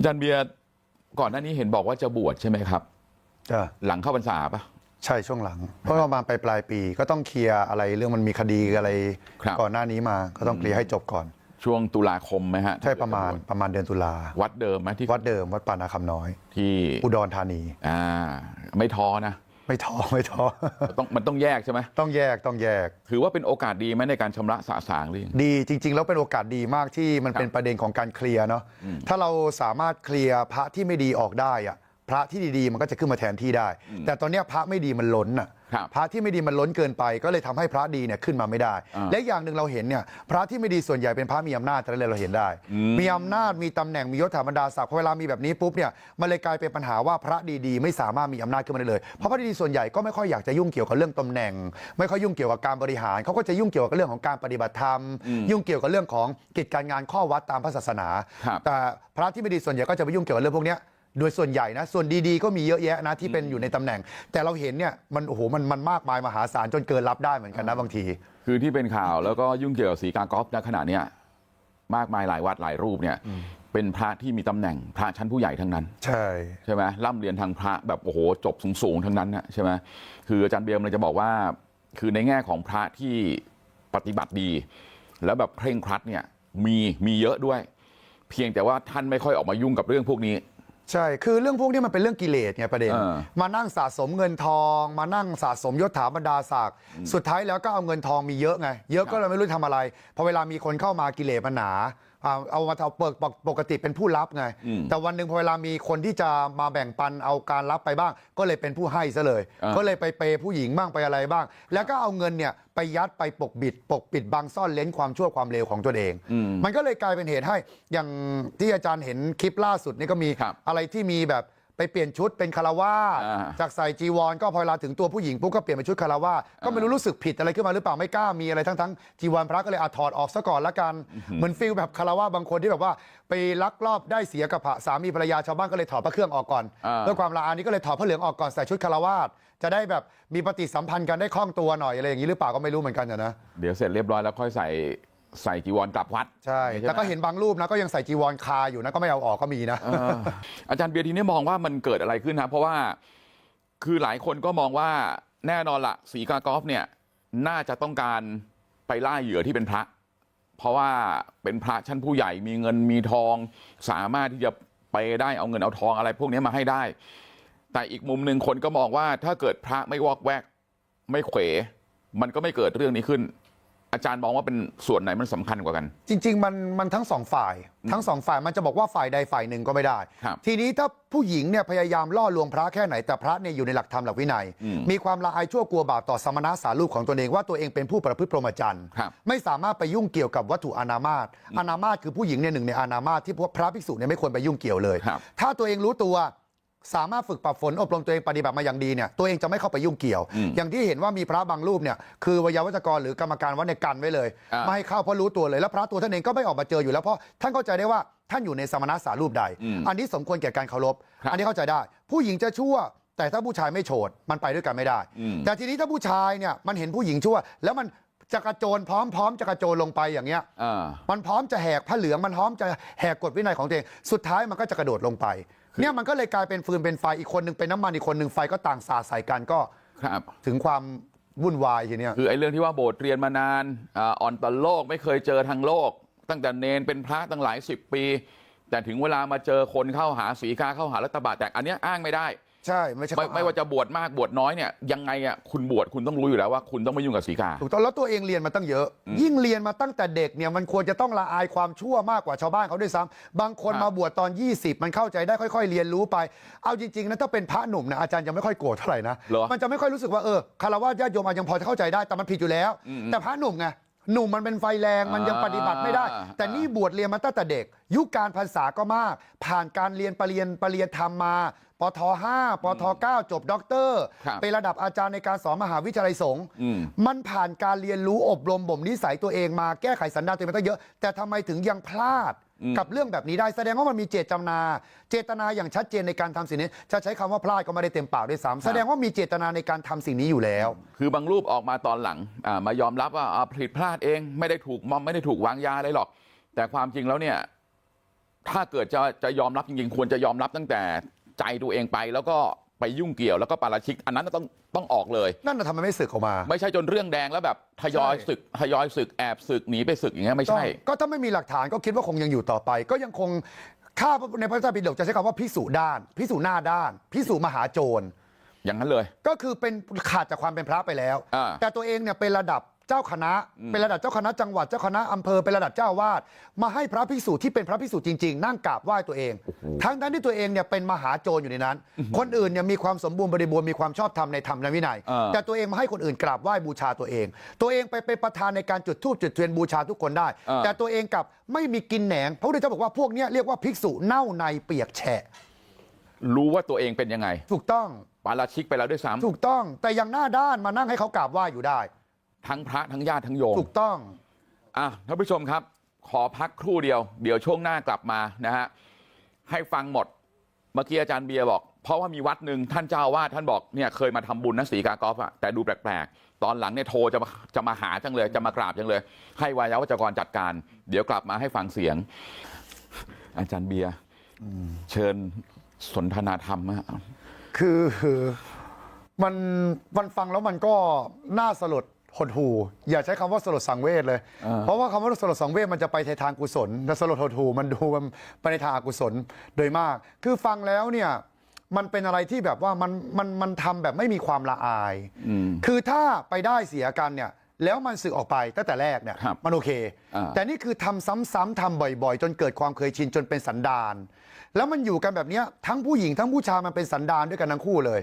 อาจารย์เบียร์ก่อนหน้านี้เห็นบอกว่าจะบวชใช่ไหมครับจ้ะหลังเข้าพรรษาปะใช่ช่วงหลังเพราะประมาณไปปลายปีก็ต้องเคลียร์อะไรเรื่องมันมีคดีอะไรครับก่อนหน้านี้มาก็ต้องเคลียร์ให้จบก่อน ช่วงตุลาคมไหมฮะใช่ประมาณประมาณเดือนตุลาวัดเดิมไหมที่วัดเดิมวัดปานาคำน้อย ที่อุดรธานีอ่าไม่ท้อนะ ไม่ท้อไม่ท้อต้องมันต้องแยกใช่ไหมต้องแยกต้องแยก ถือว่าเป็นโอกาสดีไหมในการชำระสะสางหรือยังดีจริง ๆ แล้วเป็นโอกาสดีมากที่มันเป็นประเด็นของการเคลียร์เนาะถ้าเราสามารถเคลียร์พระที่ไม่ดีออกได้อะ พระที่ดีๆ มันก็จะขึ้นมาแทนที่ได้ แต่ตอนเนี้ยพระไม่ดีมันล้นอะครับพระที่ไม่ดีมันล้นเกินไป ก็เลยทำให้พระดีเนี่ยขึ้นมาไม่ได้ อ่าและอย่างหนึ่งเราเห็นเนี่ยพระที่ไม่ดีส่วนใหญ่เป็นพระมีอำนาจแต่นั้นเลยเราเห็นได้มีอำนาจมีตำแหน่งมียศถาบรรดาศักดิ์พอเวลามีแบบนี้ปุ๊บเนี่ยมันเลยกลายเป็นปัญหาว่าพระดีๆ ไม่สามารถมีอำนาจขึ้นมาได้เลยเพราะพระดีๆส่วนใหญ่ก็ไม่ค่อยอยากจะยุ่งเกี่ยวกับเรื่องตำแหน่ง ไม่ค่อยยุ่งเกี่ยวกับการบริหารเขาก็จะยุ่งเกี่ยวกับเรื่องของการปฏิบัติธรรม ยุ่งเกี่ยวกับเรื่องของกิจการงานข้อวัดตามพระศาสนา ครับ แต่พระที่ไม่ดีส่วนใหญ่ก็จะไปยุ่งเกี่ยวกับเรื่องพวกเนี้ย โดยส่วนใหญ่นะ ส่วนดีๆ ก็มีเยอะแยะนะที่เป็นอยู่ในตำแหน่ง แต่เราเห็นเนี่ยมันโอ้โหมันมันมากมายมหาศาลจนเกินรับได้เหมือนกันนะบางที คือที่เป็นข่าวแล้วก็ยุ่งเกี่ยวกับสีกากอฟณขณะเนี้ยมากมายหลายวัดหลายรูปเนี่ย เป็นพระที่มีตำแหน่งพระชั้นผู้ใหญ่ทั้งนั้น ใช่ ใช่ไหมร่ำเรียนทางพระแบบโอ้โหจบสูงๆทั้งนั้นนะใช่ไหมคืออาจารย์เบียร์มันจะบอกว่า คือในแง่ของพระที่ปฏิบัติดี แล้วแบบเคร่งครัดเนี่ยมีมีเยอะด้วย เพียงแต่ว่าท่านไม่ค่อยออกมายุ่งกับเรื่องพวกนี้ ใช่ คือเรื่องพวกนี้มันเป็นเรื่องกิเลสไงประเด็นเออมานั่งสะสมเงินทอง มานั่งสะสมยศถาบรรดาศักดิ์ สุดท้ายแล้วก็เอาเงินทองมีเยอะไง เยอะก็เลยไม่รู้ทำอะไร พอเวลามีคนเข้ามากิเลสมันหนา อ่าเอามาเอาเปิดปกติเป็นผู้รับไง อืมแต่วันหนึ่งพอเวลามีคนที่จะมาแบ่งปันเอาการรับไปบ้าง ก็เลยเป็นผู้ให้ซะเลย อ่า ก็เลยไปเปย์ผู้หญิงบ้างไปอะไรบ้าง แล้วก็เอาเงินเนี่ยไปยัดไปปกปิด ปกปิดบังซ่อนเลนความชั่วความเลวของตัวเองมันก็เลยกลายเป็นเหตุให้อย่างที่อาจารย์เห็นคลิปล่าสุดนี่ก็มีครับอะไรที่มีแบบ ไปเปลี่ยนชุดเป็นคารวาสอ่าจากใส่จีวรก็พอเวลาถึงตัวผู้หญิงปุ๊บก็เปลี่ยนเป็นชุดคารวาสก็ไม่รู้รู้สึกผิดอะไรขึ้นมาหรือเปล่าไม่กล้ามีอะไรทั้งทั้งจีวรพระก็เลยอาถอดออกซะก่อนละกันเหมือนฟิลแบบคารวาสบางคนที่แบบว่า ไปลักลอบได้เสียกับพระสามีภรรยาชาวบ้านก็เลยถอดพระเครื่องออกก่อนอ่าเพื่อความละอายนี้ก็เลยถอดพระเหลืองออกก่อนใส่ชุดคารวาสจะได้แบบมีปฏิสัมพันธ์กันได้คล่องตัวหน่อยอะไรอย่างนี้หรือเปล่าก็ไม่รู้เหมือนกันอะนะเดี๋ยวเสร็จเรียบร้อยแล้วค่อยใส่ ใส่จีวรกลับวัด ใช่ไหมแต่ก็เห็นบางรูปนะก็ยังใส่จีวรคาอยู่นะก็ไม่เอาออกก็มีนะเอออาจารย์เบียร์ทีนี้มองว่ามันเกิดอะไรขึ้นนะเพราะว่าคือหลายคนก็มองว่าแน่นอนละสีกากอฟเนี่ยน่าจะต้องการไปล่าเหยื่อที่เป็นพระ เพราะว่าเป็นพระชั้นผู้ใหญ่มีเงินมีทอง สามารถที่จะไปได้เอาเงินเอาทองอะไร พวกนี้มาให้ได้ แต่อีกมุมหนึ่งคนก็มองว่าถ้าเกิดพระไม่วอกแวก ไม่เขวมันก็ไม่เกิดเรื่องนี้ขึ้น อาจารย์มองว่าเป็นส่วนไหนมันสำคัญกว่ากัน จริง ๆ มันมันทั้งสองฝ่าย ทั้งสองฝ่ายมันจะบอกว่าฝ่ายใดฝ่ายหนึ่งก็ไม่ได้ครับทีนี้ถ้าผู้หญิงเนี่ยพยายามล่อลวงพระแค่ไหนแต่พระเนี่ยอยู่ในหลักธรรมหลักวินัยอืมมีความละอายชั่วกลัวบาปต่อสมณะสารูปของตนเองว่าตัวเองเป็นผู้ประพฤติพรหมจรรย์ครับไม่สามารถไปยุ่งเกี่ยวกับวัตถุอานามาตอานามาตคือผู้หญิงเนี่ยหนึ่งในอานามาตที่พวกพระภิกษุเนี่ยไม่ควรไปยุ่งเกี่ยวเลยครับถ้าตัวเองรู้ตัว สามารถฝึกปรับฝนอบรมตัวเองปฏิบัติมาอย่างดีเนี่ยตัวเองจะไม่เข้าไปยุ่งเกี่ยวอืมอย่างที่เห็นว่ามีพระบางรูปเนี่ยคือวิยาวัจกรหรือกรรมการวัดในยกันไว้เลยอ่าไม่ให้เข้าเพราะรู้ตัวเลยแล้วพระตัวท่านเองก็ไม่ออกมาเจออยู่แล้วเพราะท่านเข้าใจได้ว่าท่านอยู่ในสมณะสารูปใดอืมอันนี้สมควรแก่การเคารพครับอันนี้เข้าใจได้ ผู้หญิงจะชั่วแต่ถ้าผู้ชายไม่โฉดมันไปด้วยกันไม่ได้อืมแต่ทีนี้ถ้าผู้ชายเนี่ยมันเห็นผู้หญิงชั่ว แล้วมันจะกระโจนพร้อมพร้อมจะกระโจนลงไปอย่างเงี้ยอ่ามันพร้อมจะแหกผ้าเหลืองมันพร้อมจะแหกกฎวินัยของตัวเองสุดท้ายมันก็จะกระโดดลงไป เนี่ยมันก็เลยกลายเป็นฟืนเป็นไฟอีกคนหนึ่งเป็นน้ำมันอีกคนหนึ่งไฟก็ต่างสาดใส่กันก็ครับถึงความวุ่นวายทีเนี้ยคือไอ้เรื่องที่ว่าโบสถ์เรียนมานานอ่าอ่อนต่อโลกไม่เคยเจอทางโลก ตั้งแต่เนนเป็นพระตั้งหลายสิบปี แต่ถึงเวลามาเจอคนเข้าหาสีกาเข้าหารัฐบาลแต่อันเนี้ยอ้างไม่ได้ ใช่ไม่ใช่ไม่ไม่ว่าจะบวชมากบวชน้อยเนี่ยยังไงอะคุณบวชคุณต้องรู้อยู่แล้วว่าคุณต้องไม่ยุ่งกับสีกาถูกต้องแล้วตัวเองเรียนมาตั้งเยอะ ยิ่งเรียนมาตั้งแต่เด็กเนี่ยมันควรจะต้องละอายความชั่วมากกว่าชาวบ้านเขาด้วยซ้ำบางคนครับมาบวชตอน 20 มันเข้าใจได้ค่อย ๆ เรียนรู้ไป เอาจริงๆนะถ้าเป็นพระหนุ่มนะอาจารย์จะไม่ค่อยโกรธเท่าไหร่นะเหรอมันจะไม่ค่อยรู้สึกว่าเออคารวะญาติโยมอาจยังพอจะเข้าใจได้แต่มันผิดอยู่แล้วอืมแต่พระหนุ่มไง หนุ่มมันเป็นไฟแรงมันยังปฏิบัติไม่ได้อ่าแต่นี่บวชเรียนมาตั้งแต่เด็ก ยุคการภาษาก็มาก ผ่านการเรียนปรริญญาปรริญญาธรรมมาปท5ปท9จบด็อกเตอร์ครับเป็นระดับอาจารย์ในการสอนมหาวิทยาลัยสงฆ์อืมมันผ่านการเรียนรู้อบรมบ่มนิสัยตัวเองมาแก้ไขสันดานตัวเองมาตั้งเยอะ แต่ทำไมถึงยังพลาดอืม กับเรื่องแบบนี้ได้แสดงว่ามันมีเจตนา เจตนาอย่างชัดเจนในการทำสิ่งนี้จะใช้คำว่าพลาดก็ไม่ได้เต็มปากด้วยซ้ำแสดงว่ามีเจตนาในการทำสิ่งนี้อยู่แล้ว คือบางรูปออกมาตอนหลังอ่ามายอมรับว่าอ่าผิดพลาดเองไม่ได้ถูกมอมไม่ได้ถูกวางยาอะไรหรอก แต่ความจริงแล้วเนี่ย ถ้าเกิดจะจะยอมรับจริงๆควรจะยอมรับตั้งแต่ใจตัวเองไปแล้วก็ ไปยุ่งเกี่ยวแล้วก็ปาราชิกอันนั้นต้องต้องออกเลยนั่นน่ะทำไมไม่สึกออกมา ไม่ใช่จนเรื่องแดงแล้วแบบทยอยใช่ศึกทยอยศึกแอบศึกหนีไปศึกอย่างเงี้ยไม่ใช่ต้องก็ถ้าไม่มีหลักฐานก็คิดว่าคงยังอยู่ต่อไป ก็ยังคงข้าในพระเจ้าปิฎกจะใช้คำว่าพิสูจด้าน พิสูจหน้าด้าน พิสูจมหาโจรอย่างนั้นเลย ก็คือเป็นขาดจากความเป็นพระไปแล้วอ่าแต่ตัวเองเนี่ยเป็นระดับ เจ้าคณะ เป็นระดับเจ้าคณะจังหวัดเจ้าคณะอำเภอเป็นระดับเจ้าอาวาดมาให้พระภิกษุที่เป็นพระภิกษุจริง ๆ นั่งกราบไหว้ตัวเอง ทั้งนั้นที่ตัวเองเนี่ยเป็นมหาโจรอยู่ในนั้น คนอื่นเนี่ยมีความสมบูรณ์บริบูรณ์มีความชอบธรรมในธรรมและวินัยอ่าแต่ตัวเองมาให้คนอื่นกราบไหว้บูชาตัวเอง ตัวเองไปเป็นประธานในการจุดธูปจุดเทียนบูชาทุกคนได้อ่าแต่ตัวเองกลับไม่มีกินแหนงพระพุทธเจ้าบอกว่าพวกเนี้ยเรียกว่าภิกษุเน่าในเปียกแฉะรู้ว่าตัวเองเป็นยังไง ถูกต้องปาราชิกไปแล้วด้วยซ้ำถูกต้อง แต่ยังหน้าด้านมานั่งให้เขากราบไหว้อยู่ได้ ทั้งพระทั้งญาติทั้งโยมถูกต้องอะท่านผู้ชมครับขอพักครู่เดียวเดี๋ยวช่วงหน้ากลับมานะฮะให้ฟังหมดเมื่อกี้อาจารย์เบียร์บอกเพราะว่ามีวัดหนึ่งท่านเจ้าอาวาดท่านบอกเนี่ยเคยมาทำบุญนะสีกากอฟอะแต่ดูแปลกๆตอนหลังเนี่ยโทรจะมาจะมาหาจังเลยจะมากราบจังเลย ให้วายาวัจกรจัดการ เดี๋ยวกลับมาให้ฟังเสียง อาจารย์เบียร์เชิญสนทนาธรรมฮะคือมันมันฟังแล้วมันก็น่าสลด หดหูอย่าใช้คำว่าสลดสังเวชเลยอ่าเพราะว่าคำว่าสลดสังเวชมันจะไปในทางกุศลแต่สลดหดหูมันดูมันไปในทางอกุศลโดยมาก คือฟังแล้วเนี่ยมันเป็นอะไรที่แบบว่ามันมันมันทำแบบไม่มีความละอายอืมคือถ้าไปได้เสียกันเนี่ยแล้วมันสึกออกไปตั้งแต่แรกเนี่ยครับมันโอเค อ่า แต่นี่คือทำซ้ำๆทำบ่อยๆ จนเกิดความเคยชินจนเป็นสันดานแล้วมันอยู่กันแบบเนี้ยทั้งผู้หญิงทั้งผู้ชายมันเป็นสันดานด้วยกันทั้งคู่เลย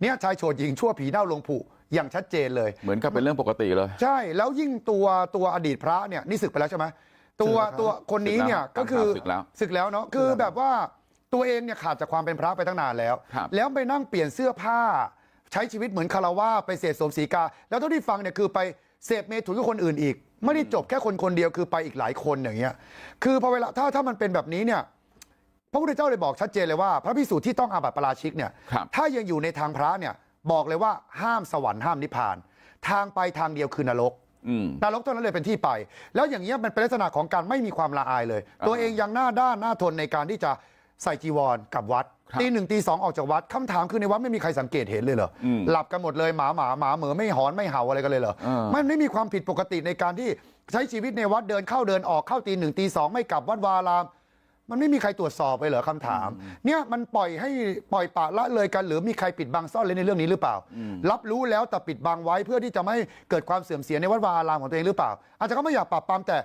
เนี่ยชายโฉดหญิงชั่วผีเน่าลงผุ อย่างชัดเจนเลย เหมือนกับเป็นเรื่องปกติเลย ใช่แล้วยิ่งตัวตัวอดีตพระเนี่ยนี่ศึกไปแล้วใช่ไหมตัวศึกแล้วครับตัวคนนี้เนี่ยศึกแล้วก็คือศึกแล้วศึกแล้วเนาะคือแบบว่าตัวเองเนี่ยขาดจากความเป็นพระไปตั้งนานแล้วครับแล้วไปนั่งเปลี่ยนเสื้อผ้า ใช้ชีวิตเหมือนคารวาสไปเสพสมสีกา แล้วเท่าที่ฟังเนี่ยคือไปเสพเมถุนกับคนอื่นอีก ไม่ได้จบแค่คนคนเดียวคือไปอีกหลายคนอย่างเงี้ยคือพอเวลาถ้าถ้ามันเป็นแบบนี้เนี่ยพระพุทธเจ้าเลยบอกชัดเจนเลยว่า พระพิสูจน์ที่ต้องอาบัติปาราชิกเนี่ยครับถ้ายังอยู่ในทางพระเนี่ย บอกเลยว่าห้ามสวรรค์ห้ามนิพพาน ทางไปทางเดียวคือนรกอืมนรกเท่านั้นเลยเป็นที่ไป แล้วอย่างเงี้ยมันเป็นลักษณะของการไม่มีความละอายเลยอ่าตัวเองยังหน้าด้านหน้าทนในการที่จะใส่จีวรกลับวัดครับตีหนึ่งตีสองออกจากวัดคำถามคือในวัดไม่มีใครสังเกตเห็นเลยเหรออมหลับกันหมดเลยหมาหมาหมาเหมือไม่หอนไม่เห่าอะไรกันเลยเหรออ่ามัมันไม่มีความผิดปกติในการที่ใช้ชีวิตในวัดเดินเข้าเดินออกเข้าตีหนึ่งตีสองไม่กลับวัดวาอาราม มันไม่มีใครตรวจสอบไปเหรอคำถาม เนี่ยมันปล่อยให้ปล่อยปละละเลยกัน หรือมีใครปิดบังซ่อนเลยในเรื่องนี้หรือเปล่า รับรู้แล้วแต่ปิดบังไว้เพื่อที่จะไม่ให้เกิดความเสื่อมเสียในวัดวาอารามของตัวเองหรือเปล่า อาจจะก็ไม่อยากปรับปรามแต่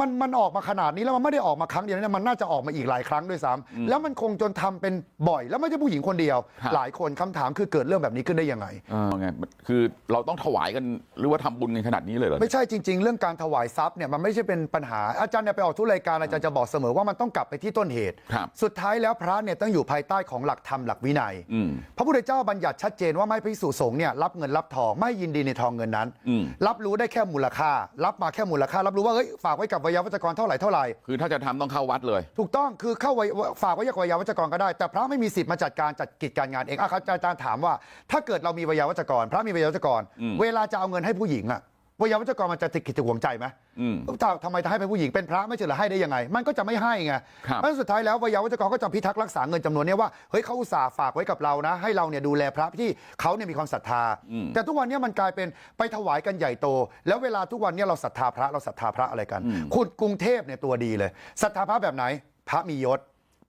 มันมันออกมาขนาดนี้แล้วมันไม่ได้ออกมาครั้งเดียวนะมันน่าจะออกมาอีกหลายครั้งด้วยซ้ำแล้วมันคงจนทำเป็นบ่อย แล้วไม่ใช่ผู้หญิงคนเดียวครับหลายคนคำถามคือเกิดเรื่องแบบนี้ขึ้นได้ยังไงเออไงคือเราต้องถวายกันหรือว่าทำบุญกันขนาดนี้เลยเหรอไม่ใช่จริง ๆ เรื่องการถวายทรัพย์เนี่ยมันไม่ใช่เป็นปัญหาอาจารย์เนี่ยไปออกทุกรายการอาจารย์จะบอกเสมอว่ามันต้องกลับไปที่ต้นเหตุครับสุดท้ายแล้วพระเนี่ยต้องอยู่ภายใต้ของหลักธรรมหลักวินัยอืมพระพุทธเจ้าบัญญัติชัดเจนว่าไม่พิสูจสงฆ์เนี่ยรับเงินรับทองไม่ยินดีในทองเงินนั้นอืมรับรู้ได้แค่มูลค่า รับมาแค่มูลค่า รับรู้ว่าเฮ้ยฝากไว้กับวิยาวัจกรเท่าไหร่เท่าไหร่คือถ้าจะทำต้องเข้าวัดเลย ถูกต้องคือเข้าไว้ฝากไว้กับวิยาวัจกรก็ได้ แต่พระไม่มีสิทธิ์มาจัดการจัดกิจการงานเองอะครับอาจารย์ถามว่า ถ้าเกิดเรามีวิยาวัจกร พระมีวิยาวัจกรอืมเวลาจะเอาเงินให้ผู้หญิงอะ วิยาวัจกรมันจะติดกิจหวงใจไหมอืมถ้าทำไมจะให้เป็นผู้หญิงเป็นพระไม่ใช่เหรอให้ได้ยังไง มันก็จะไม่ให้ไงครับเพราะฉะนั้นสุดท้ายแล้ววิยาวัจกรก็จะพิทักษ์รักษาเงินจำนวนเนี้ยว่าเฮ้ยเขาอุตส่าห์ฝากไว้กับเรานะ ให้เราเนี่ยดูแลพระที่เขาเนี่ยมีความศรัทธาอืมแต่ทุกวันเนี้มันกลายเป็นไปถวายกันใหญ่โต แล้วเวลาทุกวันเนี้เราศรัทธาพระเราศรัทธาพระอะไรกันอืมคุณกรุงเทพเนี่ยตัวดีเลยศรัทธาพระแบบไหน พระมียศ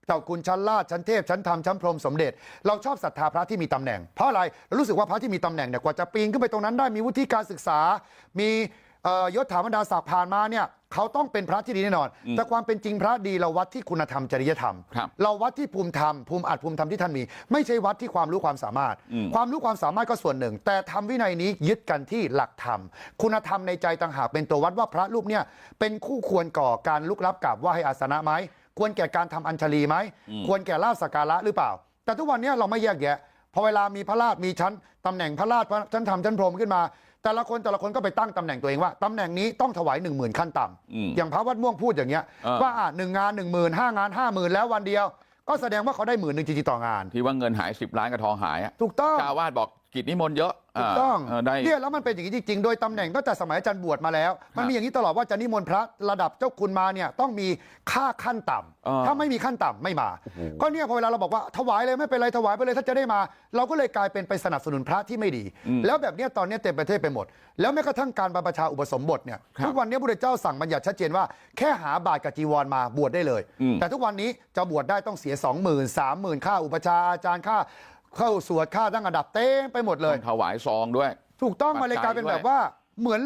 เจ้าคุณชั้นลาดชั้นเทพชั้นธรรมชั้นพรหมสมเด็จ เราชอบศรัทธาพระที่มีตำแหน่ง เพราะอะไรเรารู้สึกว่าพระที่มีตำแหน่งเนี่ยกว่าจะปีนขึ้นไปตรงนั้นได้มีวุฒิการศึกษา มีเอ่อยศถาบรรดาศักดิ์ผ่านมาเนี่ยเขาต้องเป็นพระที่ดีแน่นอน แต่ความเป็นจริงพระดีเราวัดที่คุณธรรมจริยธรรมครับเราวัดที่ภูมิธรรมภูมิอัดภูมิธรรมที่ท่านมี ไม่ใช่วัดที่ความรู้ความสามารถอืมความรู้ความสามารถก็ส่วนหนึ่ง แต่ธรรมวินัยนี้ยึดกันที่หลักธรรม คุณธรรมในใจต่างหากเป็นตัววัดว่าพระรูปเนี่ยเป็นคู่ควรก่อการลุกลับกราบไหว่าให้อาสนะไหม ควรแก่การทำอัญชลีไหมควรแก่ลาบสักการะหรือเปล่า แต่ทุกวันเนี้เราไม่แยกแยะพอเวลามีพระราชมีชั้นตำแหน่งพระราชชั้นธรรมชั้นพรหมขึ้นมา แต่ละคนแต่ละคนก็ไปตั้งตำแหน่งตัวเองว่าตำแหน่งนี้ต้องถวายหนึ่งหมื่นขั้นต่ำอืมอย่างพระวัดม่วงพูดอย่างเงี้ยเออว่าอะหนึ่งงานหนึ่งหมื่นห้างานห้าหมื่นแล้ววันเดียวก็แสดงว่าเขาได้หมื่นหนึ่งจริงๆต่องานที่ว่าเงินหายสิบล้านกับทองหายอะถูกต้องเจ้าอาวาสบอก กิจนิมนต์เยอะถูกต้องเได้เนี่ยแล้วมันเป็นอย่างนี้จริงๆ โดยตำแหน่งตั้งแต่สมัยอาจารย์บวชมาแล้ว มันมีอย่างนี้ตลอดว่าจะนิมนต์พระระดับเจ้าคุณมาเนี่ยต้องมีค่าขั้นต่ำอ่าถ้าไม่มีขั้นต่ำไม่มา ก็เนี่ยพอเวลาเราบอกว่าถวายเลยไม่เป็นไรถวายไปเลยถ้าจะได้มา เราก็เลยกลายเป็นไปสนับสนุนพระที่ไม่ดี แล้วแบบเนี้ยตอนเนี้ยเต็มประเทศไปหมด แล้วแม้กระทั่งการบรรพชาอุปสมบทเนี่ยครับทุกวันนี้พระพุทธเจ้าสั่งบัญญัติชัดเจนว่าแค่หาบาตรกับจีวรมาบวชได้เลยอืมแต่ทุกวันนี้จะบวชได้ต้องเสีย 2 0 0 0 0 0 3 0,000ค่าอุปชฌาย์อาจารย์ค่า เข้าสวดค่าตั้งอันดับเต็มไปหมดเลยต้องถวายซองด้วย ถูกต้องปัจจัยมันเลยกลายเป็นด้วยแบบว่าเหมือน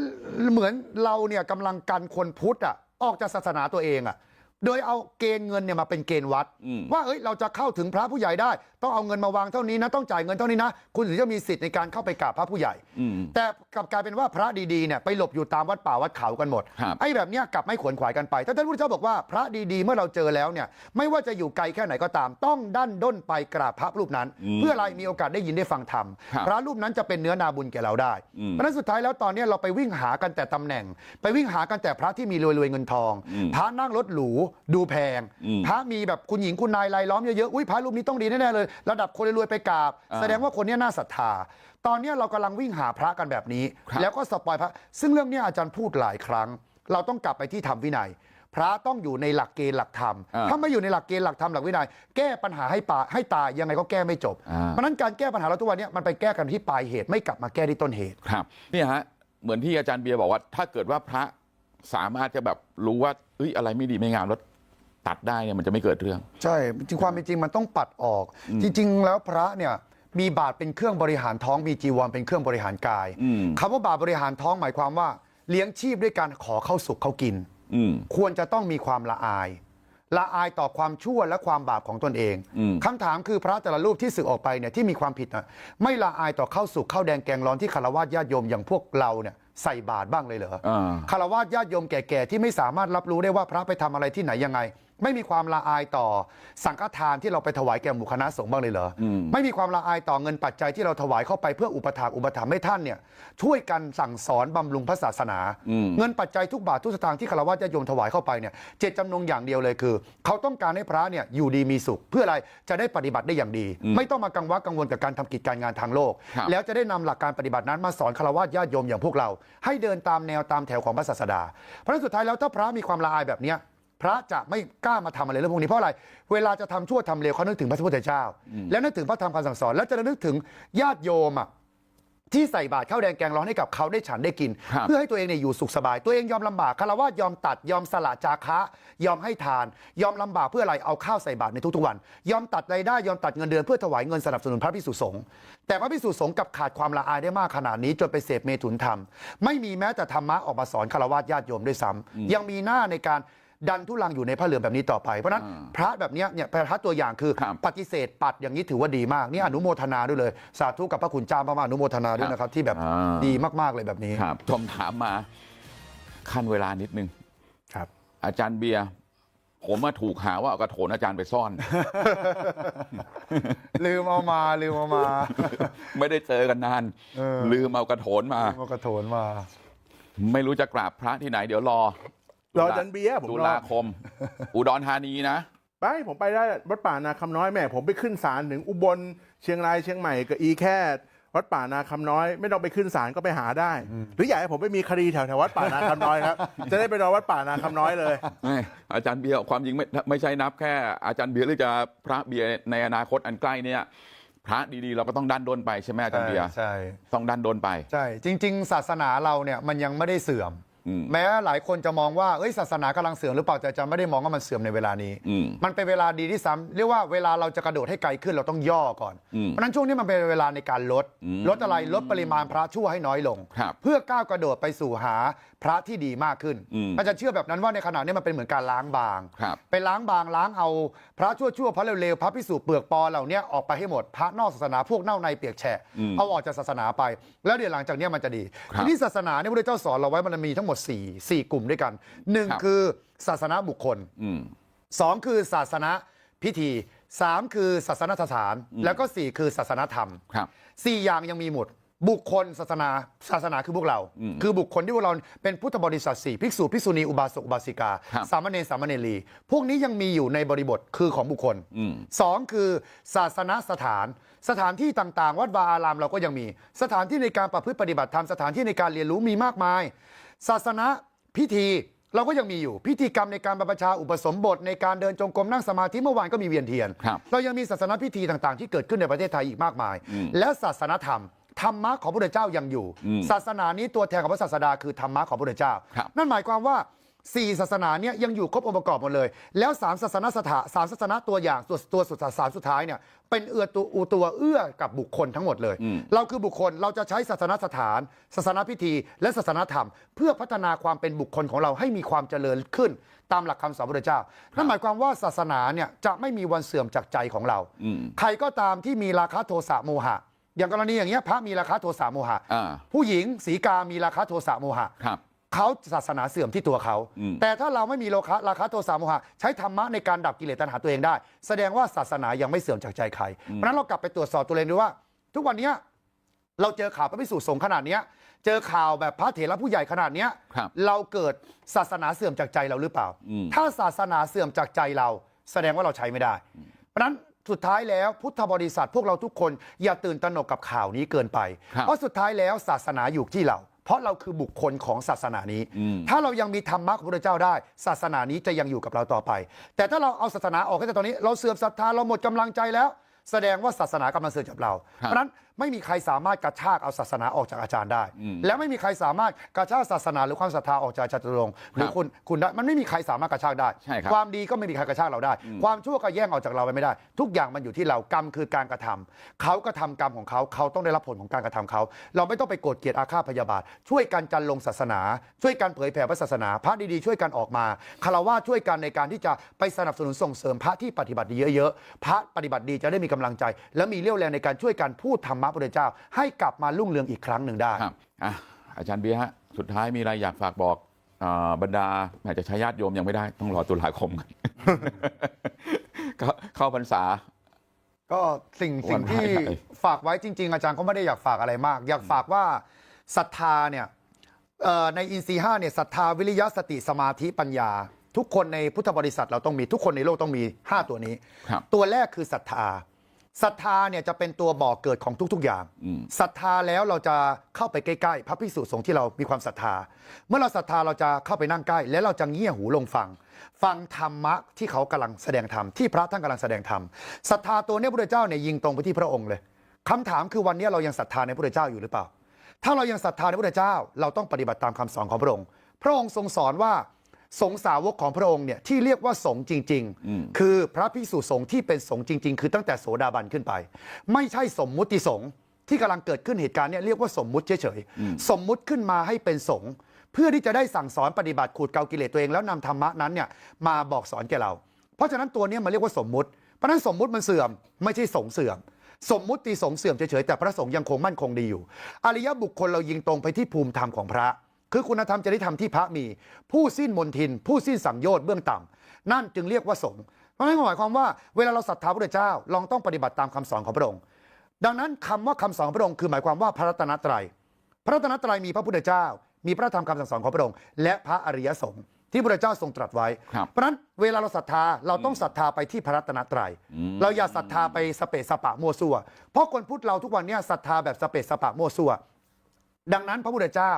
เหมือนเราเนี่ยกำลังกันคนพุทธอะออกจากศาสนาตัวเองอะ โดยเอาเกณฑ์เงินเนี่ยมาเป็นเกณฑ์วัดอืมว่าเอ้ยเราจะเข้าถึงพระผู้ใหญ่ได้ ต้องเอาเงินมาวางเท่านี้นะต้องจ่ายเงินเท่านี้นะ คุณถึงจะมีสิทธิ์ในการเข้าไปกราบพระผู้ใหญ่อืมแต่กลับกลายเป็นว่าพระดีๆเนี่ยไปหลบอยู่ตามวัดป่าวัดเขากันหมดครับไอ้แบบเนี้ยกลับไม่ขวนขวายกันไปแต่ท่านพุทธเจ้าบอกว่าพระดีๆ เมื่อเราเจอแล้วเนี่ยไม่ว่าจะอยู่ไกลแค่ไหนก็ตาม ต้องดันด้นไปกราบพระรูปนั้นอืมเพื่ออะไรมีโอกาสได้ยินได้ฟังธรรมครับพระรูปนั้นจะเป็นเนื้อนาบุญแก่เราได้อืมเพราะฉะนั้นสุดท้ายแล้วตอนเนี้ยเราไปวิ่งหากันแต่ตำแหน่ง ไปวิ่งหากันแต่พระที่มีรวยรวยๆเงินทองอืมพระนั่งรถหรูดูแพงอืมพระมีแบบคุณหญิงคุณนายรายล้อมเยอะๆอุ้ยพระรูปนี้ต้องดีแน่ๆเลย ระดับคนรวยๆไปกราบอ่าแสดงว่าคนเนี้ยน่าศรัทธา ตอนเนี้ยเรากำลังวิ่งหาพระกันแบบนี้ครับแล้วก็สปอยพระ ซึ่งเรื่องเนี้ยอาจารย์พูดหลายครั้ง เราต้องกลับไปที่ธรรมวินัย พระต้องอยู่ในหลักเกณฑ์หลักธรรมอ่าถ้าไม่อยู่ในหลักเกณฑ์หลักธรรมหลักวินัย แก้ปัญหาให้ปาให้ตายยังไงก็แก้ไม่จบอ่าเพราะฉะนั้นการแก้ปัญหาเราทุกวันเนี้ยมันไปแก้กันที่ปลายเหตุไม่กลับมาแก้ที่ต้นเหตุครับเนี่ยฮะเหมือนที่อาจารย์เบียร์บอกว่า ถ้าเกิดว่าพระสามารถจะแบบรู้ว่าเอ้ยอะไรไม่ดีไม่งามแล้วตัดได้เนี่ยมันจะไม่เกิดเรื่อง ใช่จริงความเป็นจริงมันต้องปัดออก จริง ๆ แล้วพระเนี่ยมีบาทเป็นเครื่องบริหารท้องมีจีวรเป็นเครื่องบริหารกายอืมคำว่าบาทบริหารท้องหมายความว่า เลี้ยงชีพด้วยการขอเข้าสุขเขากินอืมควรจะต้องมีความละอาย ละอายต่อความชั่วและความบาปของตนเองอืมคำถามคือพระแต่ละรูปที่สึกออกไปเนี่ยที่มีความผิดนะไม่ละอายต่อข้าวสุกข้าวแดงแกงร้อนที่คารวะญาติโยมอย่างพวกเราเนี่ย ใส่บาตรบ้างเลยเหรออ่าคารวะญาติโยมแก่ๆที่ไม่สามารถรับรู้ได้ว่าพระไปทำอะไรที่ไหนยังไง ไม่มีความละอายต่อสังฆทานที่เราไปถวายแก่หมู่คณะสงฆ์บ้างเลยเหรออมไม่มีความละอายต่อเงินปัจจัยที่เราถวายเข้าไปเพื่ออุปถากอุปถัมภ์ให้ท่านเนี่ยช่วยกันสั่งสอนบำรุงพระศาสนาอืมเงินปัจจัยทุกบาททุกสตางค์ที่คารวะญาติโยมถวายเข้าไปเนี่ยเจตจำนงอย่างเดียวเลยคือ เขาต้องการให้พระเนี่ยอยู่ดีมีสุข เพื่ออะไรจะได้ปฏิบัติได้อย่างดี ไม่ต้องมากังวลกังวลกับการทำกิจการงานทางโลก ครับ แล้วจะได้นำหลักการปฏิบัตินั้นมาสอนคารวะญาติโยมอย่างพวกเรา ให้เดินตามแนวตามแถวของพระศาสดา เพราะฉะนั้นสุดท้ายแล้วถ้าพระมีความละอายแบบเนี้ย พระจะไม่กล้ามาทำอะไรเรื่องพวกนี้เพราะอะไร เวลาจะทำชั่วทำเลวเขานึกถึงพระพุทธเจ้า แล้วนึกถึงพระธรรมคำสั่งสอน แล้วจะนึกถึงญาติโยมอะที่ใส่บาตรข้าวแดงแกงร้อนให้กับเขาได้ฉันได้กิน ครับ เพื่อให้ตัวเองเนี่ยอยู่สุขสบาย ตัวเองยอมลำบากคารวะยอมตัดยอมสละจาคะ ยอมให้ทาน ยอมลำบากเพื่ออะไรเอาข้าวใส่บาตรในทุกๆวัน ยอมตัดรายได้ยอมตัดเงินเดือนเพื่อถวายเงินสนับสนุนพระพิสุสงฆ์แต่พระพิสุสงฆ์กลับขาดความละอายได้มากขนาดนี้จนไปเสพเมถุนธรรม ไม่มีแม้แต่ธรรมะออกมาสอนคารวะญาติโยมด้วยซ้ำยังมีหน้าในการ ดันทุลังอยู่ในพระเหลืองแบบนี้ต่อไป เพราะฉะนั้นอ่าพระแบบเนี้ยเนี่ยพระตัวอย่างคือครับปฏิเสธปัดอย่างนี้ถือว่าดีมากนี่อนุโมทนาด้วยเลย สาธุกับพระคุณเจ้ามากๆอนุโมทนาด้วยนะครับ ที่แบบอ่า ดีมากๆเลยแบบนี้ครับชมถามมาขั้นเวลานิดนึง ครับ อาจารย์เบียร์ผมมาถูกหาว่าเอากระโถนอาจารย์ไปซ่อน ลืมเอามาลืมเอามา ไม่ได้เจอกันนาน เออ ลืมเอากระโถนมาลืมเอากระโถนมา ไม่รู้จะกราบพระที่ไหน เดี๋ยวรอ รออาจันเบียร์ผมตุรอลาคม อุดรธานีนะ ไปผมไปได้วัดป่านาคำน้อยแม่ผมไปขึ้นศาลถึงอุบลเชียงรายเชียงใหม่กับอีแค่ วัดป่านาคำน้อย ไม่ต้องไปขึ้นศาลก็ไปหาได้ หรืออยากให้ผมไปมีคดีแถวแถววัดป่านาคำน้อยครับ จะได้ไปรอวัดป่านาคำน้อยเลย ไม่อาจารย์เบียร์ความจริงไม่ไม่ใช่นับแค่อาจารย์เบียร์หรือจะพระเบียร์ในอนาคตอันใกล้เนี่ย พระดีๆ เราก็ต้องดันด้นไปใช่ไหมอาจารย์เบียร์ใช่ ต้องดันด้นไป ใช่ จริง ๆ ศาสนาเราเนี่ยมันยังไม่ได้เสื่อมอืม แม้หลายคนจะมองว่าเอ้ยศาสนากำลังเสื่อมหรือเปล่าแต่จะไม่ได้มองว่ามันเสื่อมในเวลานี้อืมมันเป็นเวลาดีที่ซ้ำเรียกว่าเวลาเราจะกระโดดให้ไกลขึ้นเราต้องย่อก่อนอืมเพราะฉะนั้นช่วงนี้มันเป็นเวลาในการลดอืมลดอะไรลดปริมาณพระชั่วให้น้อยลงครับเพื่อก้าวกระโดดไปสู่หา พระที่ดีมากขึ้นอืมอาจารย์เชื่อแบบนั้นว่าในขณะนี้มันเป็นเหมือนการล้างบางครับไปล้างบางล้างเอาพระชั่วชั่วๆพระเร็วๆพระพิสุเปลือกปอเหล่านี้ออกไปให้หมดพระนอกศาสนาพวกเน่าในเปียกแฉะอืมเอาออกจากศาสนาไป แล้วเดี๋ยวหลังจากเนี้ยมันจะดีครับทีนี้ศาสนาเนี่ยพระเจ้าสอนเราไว้มันมีทั้งหมด4 4กลุ่มด้วยกันหนึ่งครับคือศาสนาบุคคลอืมสองคือศาสนาพิธีสามคือศาสนสถาน แล้วก็สี่คือศาสนธรรมครับสี่อย่างยังมีหมด บุคคลศาสนาศาสนาคือพวกเรา คือบุคคลที่พวกเราเป็นพุทธบริษัทสี่ภิกษุภิกษุณีอุบาสกอุบาสิกาครับสามเณรสามเณรีพวกนี้ยังมีอยู่ในบริบทคือของบุคคลอืมสองคือศาสนสถาน สถานที่ต่างๆ วัดวาอารามเราก็ยังมี สถานที่ในการประพฤติปฏิบัติธรรมสถานที่ในการเรียนรู้มีมากมาย ศาสนาพิธีเราก็ยังมีอยู่พิธีกรรมในการบรรพชาอุปสมบทในการเดินจงกรมนั่งสมาธิเมื่อวานก็มีเวียนเทียนครับเรายังมีศาสนพิธีต่างๆ ที่เกิดขึ้นในประเทศไทยอีกมากมาย และศาสนธรรม ธรรมะของพระพุทธเจ้ายังอยู่ ศาสนานี้ตัวแทนของพระศาสดาคือธรรมะของพระพุทธเจ้า ครับ นั่นหมายความว่าสี่ศาสนาเนี่ยยังอยู่ครบองค์ประกอบหมดเลย แล้วสามศาสนาสถาสามศาสนาตัวอย่างตัวตัวสุดสามสุดท้ายเนี่ยเป็นเอื้อตัวอูตัวเอื้อกับบุคคลทั้งหมดเลย เราคือบุคคลเราจะใช้ศาสนสถาน ศาสนาพิธี และศาสนธรรม เพื่อพัฒนาความเป็นบุคคลของเราให้มีความเจริญขึ้น ตามหลักคำสอนพระพุทธเจ้า นั่นหมายความว่าศาสนาเนี่ยจะไม่มีวันเสื่อมจากใจของเรา ใครก็ตามที่มีราคะโทสะโมหะ อย่างกรณีอย่างเงี้ยพระมีราคะโทสะโมหะ อ่า ผู้หญิงสีกามีราคะโทสะโมหะ ครับ เขาศาสนาเสื่อมที่ตัวเขา อืม แต่ถ้าเราไม่มีโลคะราคะโทสะโมหะ ใช้ธรรมะในการดับกิเลสตัณหาตัวเองได้ แสดงว่าศาสนายังไม่เสื่อมจากใจใคร เพราะฉะนั้นเรากลับไปตรวจสอบตัวเองดูว่า ทุกวันเนี้ยเราเจอข่าวพระพิสุสงฆ์ขนาดเนี้ย เจอข่าวแบบพระเถระผู้ใหญ่ขนาดเนี้ย ครับ เราเกิดศาสนาเสื่อมจากใจเราหรือเปล่า อืม ถ้าศาสนาเสื่อมจากใจเรา แสดงว่าเราใช้ไม่ได้ เพราะฉะนั้น สุดท้ายแล้วพุทธบริษัทพวกเราทุกคน อย่าตื่นตระหนกกับข่าวนี้เกินไปครับเพราะสุดท้ายแล้วศาสนาอยู่ที่เรา เพราะเราคือบุคคลของศาสนานี้ ถ้าเรายังมีธรรมะของพระเจ้าได้ ศาสนานี้จะยังอยู่กับเราต่อไป แต่ถ้าเราเอาศาสนาออกตั้งแต่ตอนนี้ เราเสื่อมศรัทธาเราหมดกำลังใจแล้ว แสดงว่าศาสนากำลังเสื่อมจากเราครับเพราะฉะนั้นไม่มีใครสามารถกระชากเอาศาสนาออกจากอาจารย์ได้ และไม่มีใครสามารถกระชากศาสนาหรือความศรัทธาออกจากอาจารย์จตุรงค์หรือคุณคุณได้มันไม่มีใครสามารถกระชากได้ ใช่ครับ ความดีก็ไม่มีใครกระชากเราได้ ความชั่วก็แย่งออกจากเราไปไม่ได้ ทุกอย่างมันอยู่ที่เรากรรมคือการกระทำเขาก็ทำกรรมของเขาเขาต้องได้รับผลของการกระทำเขา เราไม่ต้องไปโกรธเกลียดอาฆาตพยาบาท ช่วยกันจันลงศาสนา ช่วยกันเผยแผ่พระศาสนา พระดีๆช่วยกันออกมาคารวะช่วยกันในการที่จะไปสนับสนุนส่งเสริมพระที่ปฏิบัติดีเยอะๆพระปฏิบัติดีจะได้มีกำลังใจ และมีเรี่ยวแรงในการช่วยกันพูดธรรมะพระพุทธเจ้า ให้กลับมารุ่งเรืองอีกครั้งหนึ่งได้ครับอะอาจารย์เบียร์ฮะสุดท้ายมีอะไรอยากฝากบอกอ่าบรรดาแหมจะใช้ญาติโยมยังไม่ได้ต้องรอตุลาคมกันก็เข้าพรรษา ก็สิ่งสิ่งที่วันไหว้ฝากไว้จริง ๆ อาจารย์ก็ไม่ได้อยากฝากอะไรมาก อยากฝากว่าศรัทธาเนี่ยเอ่อในอินทรีย์ห้าเนี่ยศรัทธาวิริยะสติสมาธิปัญญา ทุกคนในพุทธบริษัทเราต้องมีทุกคนในโลกต้องมี 5 ตัวนี้ครับตัวแรกคือศรัทธา ศรัทธาเนี่ยจะเป็นตัวบ่อกเกิดของทุก ๆ อย่างอืมศรัทธาแล้วเราจะเข้าไปใกล้ๆพระภิกษุสงฆ์ที่เรามีความศรัทธา เมื่อเราศรัทธาเราจะเข้าไปนั่งใกล้ แล้วเราจะเงี่ยหูลงฟัง ฟังธรรมะที่เขากำลังแสดงธรรมที่พระท่านกำลังแสดงธรรมศรัทธาตัวเนี้พระพุทธเจ้าเนี่ยยิงตรงไปที่พระองค์เลยคำถามคือวันนี้เรายังศรัทธาในพระพุทธเจ้าอยู่หรือเปล่า ถ้าเรายังศรัทธาในพระพุทธเจ้า เราต้องปฏิบัติตามคำสอนของพระองค์ พระองค์ทรงสอนว่า สงฆ์สาวกของพระองค์เนี่ยที่เรียกว่าสงฆ์จริง ๆ คือพระภิกษุสงฆ์ที่เป็นสงฆ์จริง ๆ คือตั้งแต่โสดาบันขึ้นไป ไม่ใช่สมมุติสงฆ์ที่กำลังเกิดขึ้นเหตุการณ์เนี่ยเรียกว่าสมมุติเฉยๆ สมมุติขึ้นมาให้เป็นสงฆ์เพื่อที่จะได้สั่งสอนปฏิบัติขูดเกากิเลสตัวเองแล้วนำธรรมะนั้นเนี่ยมาบอกสอนแก่เรา เพราะฉะนั้นตัวเนี้มันเรียกว่าสมมุติ เพราะฉะนั้นสมมุติมันเสื่อมไม่ใช่สงฆ์เสื่อม สมมุติสงฆ์เสื่อมเฉยๆแต่พระสงฆ์ยังคงมั่นคงดีอยู่ อริยบุคคลเรายิงตรงไปที่ภูมิธรรมของพระ คือคุณธรรมจริยธรรมที่พระมี ผู้สิ้นมนทิน ผู้สิ้นสังโยชน์เบื้องต่ำนั่นจึงเรียกว่าสงฆ์เพราะฉะนั้นหมายความว่าเวลาเราศรัทธาพระพุทธเจ้าเราต้องปฏิบัติตามคำสอนของพระองค์ ดังนั้นคำว่าคำสอนของพระองค์คือหมายความว่าพระรัตนตรัย พระรัตนตรัยมีพระพุทธเจ้า มีพระธรรมคำสั่งสอนของพระองค์ และพระอริยสงฆ์ที่พระพุทธเจ้าทรงตรัสไว้ครับเพราะฉะนั้นเวลาเราศรัทธาเราต้องศรัทธาไปที่พระรัตนตรัย เราอย่าศรัทธาไปสเปะสปะมั่วซั่วเพราะคนพุทธเราทุกวันเนี้ศรัทธาแบบสเปะสปะมั่วซั่วดังนั้นพระพุทธเจ้า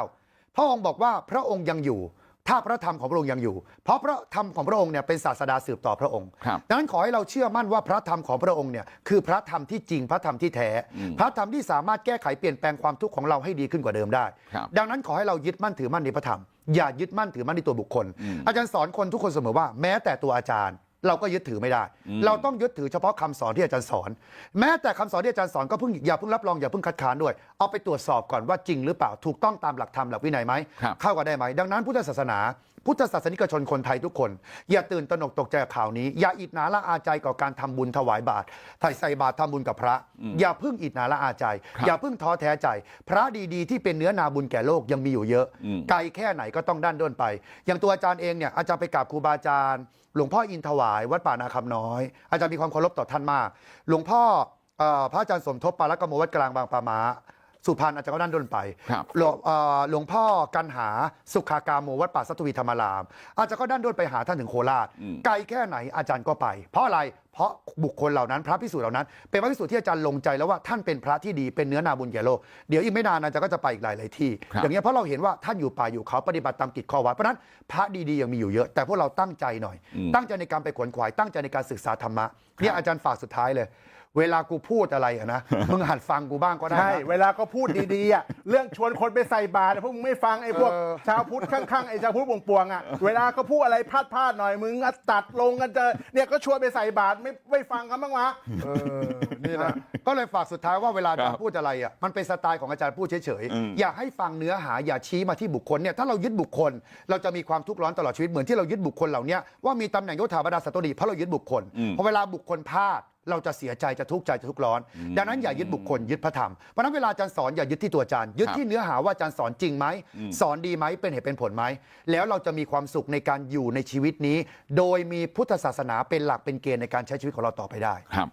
พระองค์บอกว่าพระองค์ยังอยู่ ถ้าพระธรรมของพระองค์ยังอยู่ เพราะพระธรรมของพระองค์เนี่ยเป็นศาสดาสืบต่อพระองค์ครับดังนั้นขอให้เราเชื่อมั่นว่าพระธรรมของพระองค์เนี่ยคือพระธรรมที่จริงพระธรรมที่แท้ พระธรรมที่สามารถแก้ไขเปลี่ยนแปลงความทุกข์ของเราให้ดีขึ้นกว่าเดิมได้ครับดังนั้นขอให้เรายึดมั่นถือมั่นในพระธรรมอย่ายึดมั่นถือมั่นในตัวบุคคล อาจารย์สอนคนทุกคนเสมอว่าแม้แต่ตัวอาจารย์ เราก็ยึดถือไม่ได้ เราต้องยึดถือเฉพาะคำสอนที่อาจารย์สอน แม้แต่คำสอนที่อาจารย์สอนก็เพิ่งอย่าเพิ่งรับรองอย่าเพิ่งคัดค้านด้วย เอาไปตรวจสอบก่อนว่าจริงหรือเปล่าถูกต้องตามหลักธรรมหลักวินัยไหมครับเข้ากันได้ไหมดังนั้นพุทธศาสนา พุทธศาสนิกชนคนไทยทุกคน อย่าตื่นตระหนกตกใจกับข่าวนี้ อย่าอิจฉาละอาใจกับการทำบุญถวายบาตรถ่ายใส่บาตรทำบุญกับพระ อย่าเพิ่งอิจฉาละอาใจครับอย่าเพิ่งท้อแท้ใจ พระดีๆ ที่เป็นเนื้อนาบุญแก่โลกยังมีอยู่เยอะอืมไกลแค่ไหนก็ต้องด้านด้นไป อย่างตัวอาจารย์เองเนี่ยอาจารย์ไปกราบครูบาอาจารย์ หลวงพ่ออินถวาย วัดป่านาคำน้อย อาจารย์มีความเคารพต่อท่านมาก หลวงพ่อเอ่อพระอาจารย์สมทบปาลกโมวัดกลางบางปามา สุพรรณอาจารย์ก็ด้านด้นไปครับหลวงเอ่อหลวงพ่อกันหาสุขากามโมวัดป่าสัตวีธรรมาราม อาจารย์ก็ด้านด้นไปหาท่านถึงโคราชไกลแค่ไหนอาจารย์ก็ไป เพราะอะไรเพราะบุคคลเหล่านั้น พระพิสูจน์เหล่านั้น เป็นพระพิสูจน์ที่อาจารย์ลงใจแล้วว่าท่านเป็นพระที่ดีเป็นเนื้อนาบุญแก่โลกเดี๋ยวอีกไม่นานอาจารย์ก็จะไปอีกหลายหลายๆที่ ครับ อย่างเงี้ยเพราะเราเห็นว่าท่านอยู่ป่าอยู่เขาปฏิบัติตามกิจข้อวัดเพราะฉะนั้นพระดีๆยังมีอยู่เยอะแต่พวกเราตั้งใจหน่อย ตั้งใจในการไปขวนขวายตั้งใจในการศึกษาธรรมะเนี่ยอาจารย์ฝากสุดท้ายเลย เวลากูพูดอะไรอะนะ มึงหัดฟังกูบ้างก็ได้นะ ใช่เวลาก็พูดดีๆอะเรื่องชวนคนไปใส่บาตรพวกมึงไม่ฟังไอ้พวกเออ ชาวพุทธข้างๆไอ้ชาวพุทธปวงๆอะเวลาก็พูดอะไรพลาดๆหน่อยมึงอะตัดลงกันเจอเนี่ยก็ชวนไปใส่บาตรไม่ไม่ฟังกันบ้างวะ เออนี่นะก็เลยฝากสุดท้ายว่าเวลาอาจารครัย์บพูดอะไรอะมันเป็นสไตล์ของอาจารย์พูดเฉยอืม ๆ อย่าให้ฟังเนื้อหาอย่าชี้มาที่บุคคลเนี่ยถ้าเรายึดบุคคล เราจะมีความทุกข์ร้อนตลอดชีวิตเหมือนที่เรายึดบุคคลเหล่าเนี้ยว่ามีตำแหน่งยศถาบรรดาศัตรีเพราะเรายึดบุคคลพอเวลาบุคคลพลาด เราจะเสียใจจะทุกข์ใจจะทุกข์ร้อน ดังนั้นอย่ายึดบุคคลยึดพระธรรมเพราะฉะนั้นเวลาอาจารย์สอนอย่ายึดที่ตัวอาจารย์ยึดครับที่เนื้อหาว่าอาจารย์สอนจริงไหมสอนดีไหมเป็นเหตุเป็นผลไหมแล้วเราจะมีความสุขในการอยู่ในชีวิตนี้ โดยมีพุทธศาสนาเป็นหลักเป็นเกณฑ์ในการใช้ชีวิตของเราต่อไปได้ครับ